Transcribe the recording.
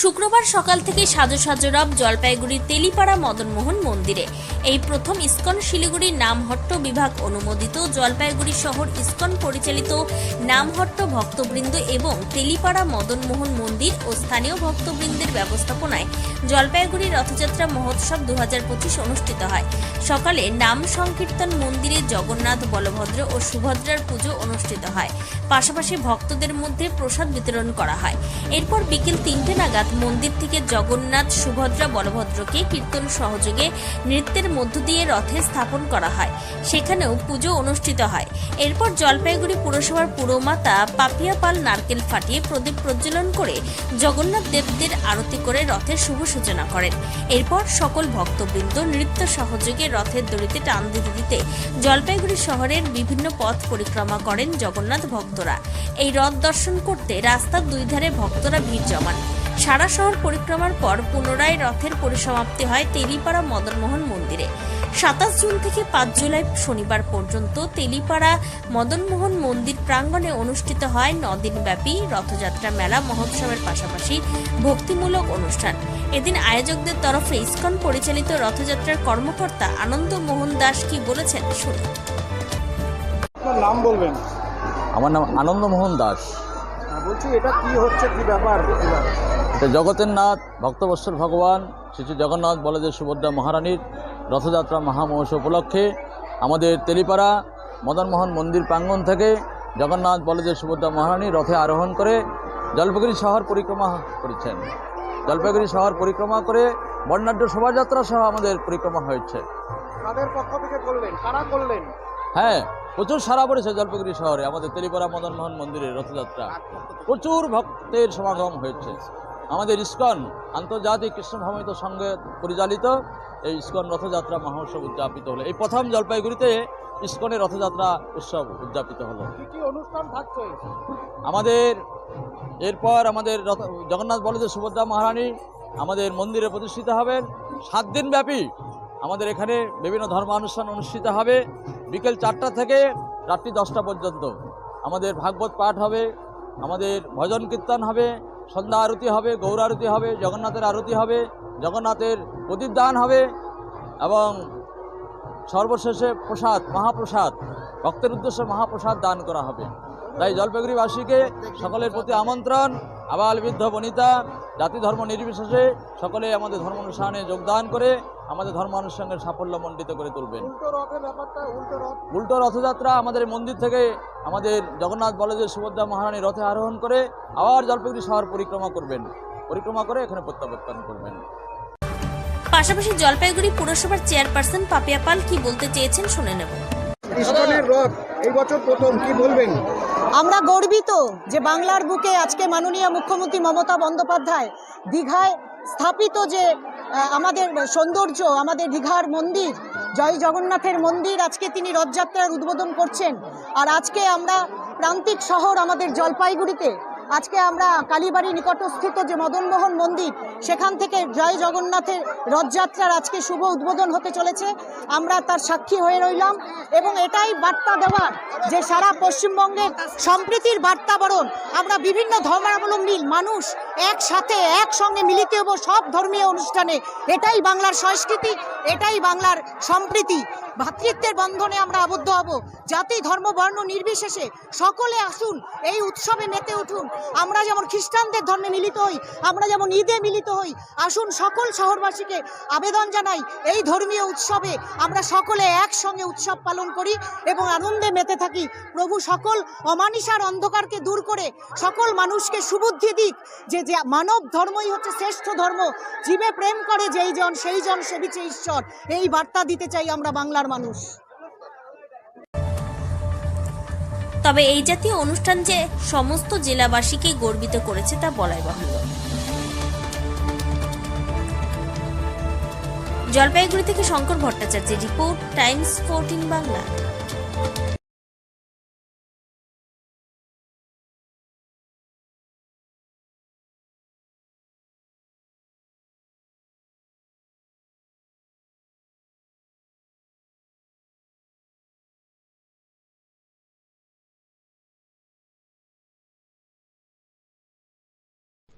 শুক্রবার সকাল থেকে সাজো সাজো রব জলপাইগুড়ির তেলিপাড়া মদনমোহন মন্দিরে। এই প্রথম ইস্কন শিলিগুড়ির নামহট্ট বিভাগ অনুমোদিত জলপাইগুড়ি শহর ইস্কন পরিচালিত নামহট্ট ভক্তবৃন্দ এবং তেলিপাড়া মদনমোহন মন্দির ও স্থানীয় ভক্তবৃন্দের ব্যবস্থাপনায় জলপাইগুড়ি রথযাত্রা মহোৎসব দু হাজার পঁচিশ অনুষ্ঠিত হয়। সকালে নাম সংকীর্তন মন্দিরে জগন্নাথ বলভদ্র ও সুভদ্রার পুজো অনুষ্ঠিত হয়। পাশাপাশি ভক্তদের মধ্যে প্রসাদ বিতরণ করা হয়। এরপর বিকেল তিনটে নাগাদ মন্দির থেকে জগন্নাথ সুভদ্রা বলভদ্রকে কীর্তন সহযোগে নৃত্যের মধ্য দিয়ে রথে স্থাপন করা হয়। সেখানেও পুজো অনুষ্ঠিত হয়। এরপর জলপাইগুড়ি পুরসভার পুরমাতা পাপিয়া পাল নারকেল ফাটিয়ে প্রদীপ প্রজ্বলন করে জগন্নাথ দেবদের আরতি করে রথের শুভ সূচনা করেন। এরপর সকল ভক্তবৃন্দ নৃত্য সহযোগে রথের দড়িতে টান দিতে দিতে জলপাইগুড়ি শহরের বিভিন্ন পথ পরিক্রমা করেন জগন্নাথ ভক্তরা। এই রথ দর্শন করতে রাস্তার দুই ধারে ভক্তরা ভিড় জমান। সারা শহর পরিক্রমার পর পুনরায় রথের পরিসমাপ্তি হয় তেলিপাড়া মদনমোহন মন্দিরে। সাতাশ জুন থেকে পাঁচ জুলাই শনিবার পর্যন্ত তেলিপাড়া মদনমোহন মন্দির প্রাঙ্গণে অনুষ্ঠিত হয় নদিনব্যাপী রথযাত্রা মেলা মহোৎসবের পাশাপাশি ভক্তিমূলক অনুষ্ঠান। এদিন আয়োজকদের তরফে ইস্কন পরিচালিত রথযাত্রার কর্মকর্তা আনন্দ মোহন দাস কি বলেছেন শুনুন। আপনার নাম বলবেন? আমার নাম আনন্দমোহন দাস। বলছি এটা কি হচ্ছে কি ব্যাপার? এটা জগতের নাথ ভক্তবৎসল ভগবান শ্রী জগন্নাথ বলদেব সুভদ্রা মহারানীর রথযাত্রা মহামহোৎস উপলক্ষে আমাদের তেলিপাড়া মদনমোহন মন্দির প্রাঙ্গণ থেকে জগন্নাথ বলদেব সুভদ্রা মহারানী রথে আরোহণ করে জলপাইগুড়ি শহর পরিক্রমা করেছেন। জলপাইগুড়ি শহর পরিক্রমা করে বর্ণাঢ্য শোভাযাত্রা সহ আমাদের পরিক্রমা হয়েছে। কাদের পক্ষ থেকে করলেন? কারা করলেন? হ্যাঁ প্রচুর সারা পড়েছে জলপাইগুড়ি শহরে আমাদের তেলিপাড়া মদনমোহন মন্দিরের রথযাত্রা। প্রচুর ভক্তের সমাগম হয়েছে। আমাদের ইস্কন আন্তর্জাতিক কৃষ্ণ ভ্রমিত সঙ্গে পরিচালিত এই ইস্কন রথযাত্রা মহোৎসব উদযাপিত হলো। এই প্রথম জলপাইগুড়িতে ইস্কনের রথযাত্রা উৎসব উদযাপিত হলো। অনুষ্ঠান থাকছে? আমাদের এরপর আমাদের রথ জগন্নাথ বলদেব সুভদ্রা মহারানী আমাদের মন্দিরে প্রতিষ্ঠিত হবেন। সাত দিন ব্যাপী আমাদের এখানে বিভিন্ন ধর্মানুষ্ঠান অনুষ্ঠিত হবে। বিকেল চারটা থেকে রাত্রি দশটা পর্যন্ত। আমাদের ভাগবত পাঠ হবে, আমাদের ভজন কীর্তন হবে, সন্ধ্যা আরতি হবে, গৌর আরতি হবে, জগন্নাথের আরতি হবে, জগন্নাথের প্রদীপ দান হবে এবং সর্বশেষে প্রসাদ, মহাপ্রসাদ, ভক্তের উদ্দেশ্যে মহাপ্রসাদ দান করা হবে। তাই জলপাইগুড়িবাসীকে সকলের প্রতি আমন্ত্রণ। আবাল বৃদ্ধ বনিতা, জাতি ধর্ম নির্বিশেষে সকলে আমাদের ধর্ম অনুষ্ঠানে যোগদান করে আমাদের ধর্মানুষ্ঠানের সাফল্য মণ্ডিত করে তুলবেন। উল্টো রথের ব্যাপারটা উল্টো রথ। উল্টো রথযাত্রা আমাদের মন্দির থেকে আমাদের জগন্নাথ বলদেব সুভদ্রা মহারানী রথে আরোহণ করে আবার জলপাইগুড়ি শহর পরিক্রমা করবেন। পরিক্রমা করে এখানে প্রত্যাবর্তন করবেন। পাশাপাশি জলপাইগুড়ি পুরসভার চেয়ারপারসন পাপিয়া পাল কি বলতে চেয়েছেন শুনে নেব। ইস্কনের রথ এই বছর প্রথম কি বলবেন? আমরা গর্বিত যে বাংলার বুকে আজকে মাননীয় মুখ্যমন্ত্রী মমতা বন্দ্যোপাধ্যায় দীঘায় স্থাপিত যে আমাদের সৌন্দর্য, আমাদের দীঘার মন্দির, জয় জগন্নাথের মন্দির, আজকে তিনি রথযাত্রার উদ্বোধন করছেন। আর আজকে আমরা প্রান্তিক শহর আমাদের জলপাইগুড়িতে আজকে আমরা কালীবাড়ি নিকটস্থিত যে মদনমোহন মন্দির, সেখান থেকে জয় জগন্নাথের রথযাত্রার আজকে শুভ উদ্বোধন হতে চলেছে। আমরা তার সাক্ষী হয়ে রইলাম এবং এটাই বার্তা দেওয়ার যে সারা পশ্চিমবঙ্গের সম্প্রীতির বার্তাবরণ। আমরা বিভিন্ন ধর্মাবলম্বী মানুষ একসাথে, একসঙ্গে মিলিত হব সব ধর্মীয় অনুষ্ঠানে। এটাই বাংলার সংস্কৃতি। এটাই বাংলার সম্প্রীতি। ভ্রাতৃত্বের বন্ধনে আমরা আবদ্ধ হব। জাতি, ধর্ম, বর্ণ নির্বিশেষে সকলে আসুন, এই উৎসবে মেতে উঠুন। আমরা যেমন খ্রিস্টানদের ধর্মে মিলিত হই, আমরা যেমন ঈদে মিলিত হই, আসুন সকল শহরবাসীকে আবেদন জানাই, এই ধর্মীয় উৎসবে আমরা সকলে একসঙ্গে উৎসব পালন করি এবং আনন্দে মেতে থাকি। প্রভু সকল অমানিসার অন্ধকারকে দূর করে, সকল মানুষকে সুবুদ্ধি দিক যে যে মানব ধর্মই হচ্ছে শ্রেষ্ঠ ধর্ম। জীবে প্রেম করে যেই জন, সেই জন সেবিছে ঈশ্বর। এই বার্তা দিতে চাই আমরা বাংলার মানুষ। তবে এই জাতীয় অনুষ্ঠান যে সমস্ত জেলাবাসীকে গর্বিত করেছে তা বলাই বাহুল্য। জলপাইগুড়ি থেকে শঙ্কর ভট্টাচার্যের রিপোর্ট, টাইমস ফোরটিন বাংলা।